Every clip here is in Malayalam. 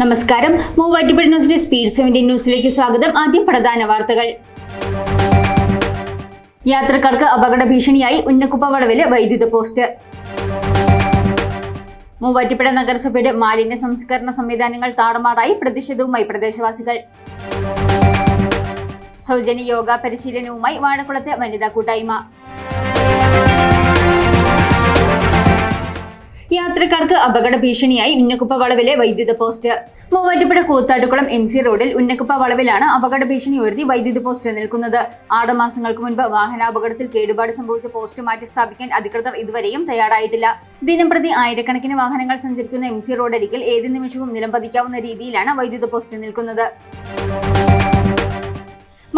നമസ്കാരം. മൂവാറ്റുപുഴ ന്യൂസിന്റെ സ്പീഡ് സെവന്റി ന്യൂസിലേക്ക് സ്വാഗതം. ആദ്യം പ്രധാന വാർത്തകൾ. യാത്രക്കാർക്ക് അപകട ഭീഷണിയായി ഉന്നക്കുപ്പ വളവിലെ വൈദ്യുത പോസ്റ്റ്. മൂവാറ്റുപുഴ നഗരസഭയുടെ മാലിന്യ സംസ്കരണ സംവിധാനങ്ങൾ താറുമാറായി പ്രതിഷേധവുമായി പ്രദേശവാസികൾ. സൗജന്യ യോഗ പരിശീലനവുമായി വാഴക്കുളത്തെ വനിതാ കൂട്ടായ്മ. യാത്രക്കാർക്ക് അപകട ഭീഷണിയായി ഉന്നക്കുപ്പ വളവിലെ വൈദ്യുത post. Muvattupuzha Koothattukulam M C റോഡിൽ ഉന്നക്കുപ്പ വളവിലാണ് അപകട ഭീഷണി ഉയർത്തി വൈദ്യുത പോസ്റ്റ് നിൽക്കുന്നത്. ആറ് മാസങ്ങൾക്ക് മുൻപ് വാഹനാപകടത്തിൽ കേടുപാട് സംഭവിച്ച പോസ്റ്റ് മാറ്റി സ്ഥാപിക്കാൻ അധികൃതർ ഇതുവരെയും തയ്യാറായിട്ടില്ല. ദിനംപ്രതി ആയിരക്കണക്കിന് വാഹനങ്ങൾ സഞ്ചരിക്കുന്ന എം സി റോഡരികിൽ ഏത് നിമിഷവും നിലംപതിക്കാവുന്ന രീതിയിലാണ് വൈദ്യുത പോസ്റ്റ് നിൽക്കുന്നത്.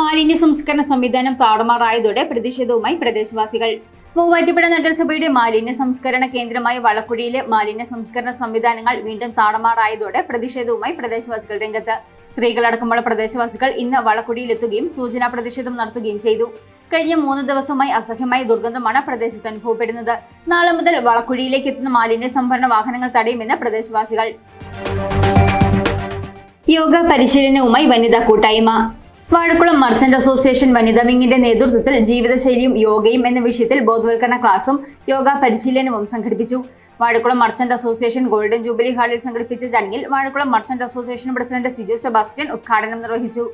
മാലിന്യ സംസ്കരണ സംവിധാനം താറുമാറായതോടെ പ്രതിഷേധവുമായി പ്രദേശവാസികൾ. മൂവാറ്റുപുഴ നഗരസഭയുടെ മാലിന്യ സംസ്കരണ കേന്ദ്രമായ വളക്കുഴിയിലെ മാലിന്യ സംസ്കരണ സംവിധാനങ്ങൾ വീണ്ടും താണമാറായതോടെ പ്രതിഷേധവുമായി പ്രദേശവാസികൾ രംഗത്ത്. സ്ത്രീകളടക്കമുള്ള പ്രദേശവാസികൾ ഇന്ന് വളക്കുഴിയിലെത്തുകയും സൂചനാ പ്രതിഷേധം നടത്തുകയും ചെയ്തു. കഴിഞ്ഞ മൂന്ന് ദിവസമായി അസഹ്യമായ ദുർഗന്ധമാണ് പ്രദേശത്ത് അനുഭവപ്പെടുന്നത്. നാളെ മുതൽ വളക്കുഴിയിലേക്ക് എത്തുന്ന മാലിന്യ സംഭരണ വാഹനങ്ങൾ തടയുമെന്ന് പ്രദേശവാസികൾ. യോഗ പരിശീലനവുമായി വനിതാ കൂട്ടായ്മ. വാഴക്കുളം മർച്ചന്റ് അസോസിയേഷൻ വനിതാ വിങ്ങിന്റെ നേതൃത്വത്തിൽ ജീവിതശൈലിയും യോഗയും എന്ന വിഷയത്തിൽ ബോധവൽക്കരണ ക്ലാസും യോഗ പരിശീലനവും സംഘടിപ്പിച്ചു. Vazhakulam merchant association golden jubilee ഹാളിൽ സംഘടിപ്പിച്ച ചടങ്ങിൽ Vazhakulam merchant association president Siju Sebastian ഉദ്ഘാടനം നിർവഹിച്ചു.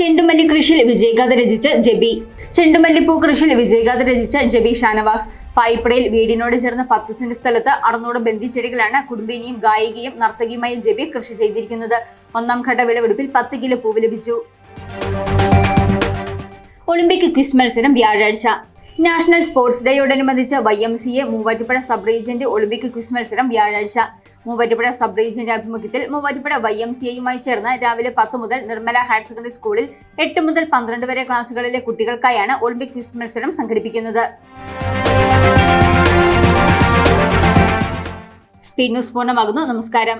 ചെണ്ടുമല്ലി കൃഷിയിൽ വിജയഗാഥ രചിച്ച ജബി. ചെണ്ടുമല്ലിപ്പൂ കൃഷിയിൽ വിജയഗാഥ രചിച്ച ജബി ഷാനവാസ്. പായിപ്പടയിൽ വീടിനോട് ചേർന്ന പത്ത് സെന്റ് സ്ഥലത്ത് അറുന്നൂറ് ബന്ധിച്ചെടികളാണ് കുടുംബിനിയും ഗായികയും നർത്തകിയുമായ ജബി കൃഷി ചെയ്തിരിക്കുന്നത്. ഒന്നാം ഘട്ട വിളവെടുപ്പിൽ പത്ത് കിലോ പൂവ് ലഭിച്ചു. ഒളിമ്പിക് ക്വിസ് മത്സരം വ്യാഴാഴ്ച. National sports ഡേയോടനുബന്ധിച്ച് Y M C A Muvattupuzha sub region Olympic quiz മത്സരം വ്യാഴാഴ്ച. മൂവാറ്റുപുഴ സബ് റീജിയന്റെ ആഭിമുഖ്യത്തിൽ മൂവാറ്റുപുഴ വൈ എം സി എയുമായി ചേർന്ന് രാവിലെ പത്ത് മുതൽ നിർമ്മല ഹയർ സെക്കൻഡറി സ്കൂളിൽ എട്ട് മുതൽ പന്ത്രണ്ട് വരെ ക്ലാസുകളിലെ കുട്ടികൾക്കായാണ് ഒളിമ്പിക് ക്വിസ് മത്സരം സംഘടിപ്പിക്കുന്നത്. പി ന്യൂസ് പൂർണമാകുന്നു. നമസ്കാരം.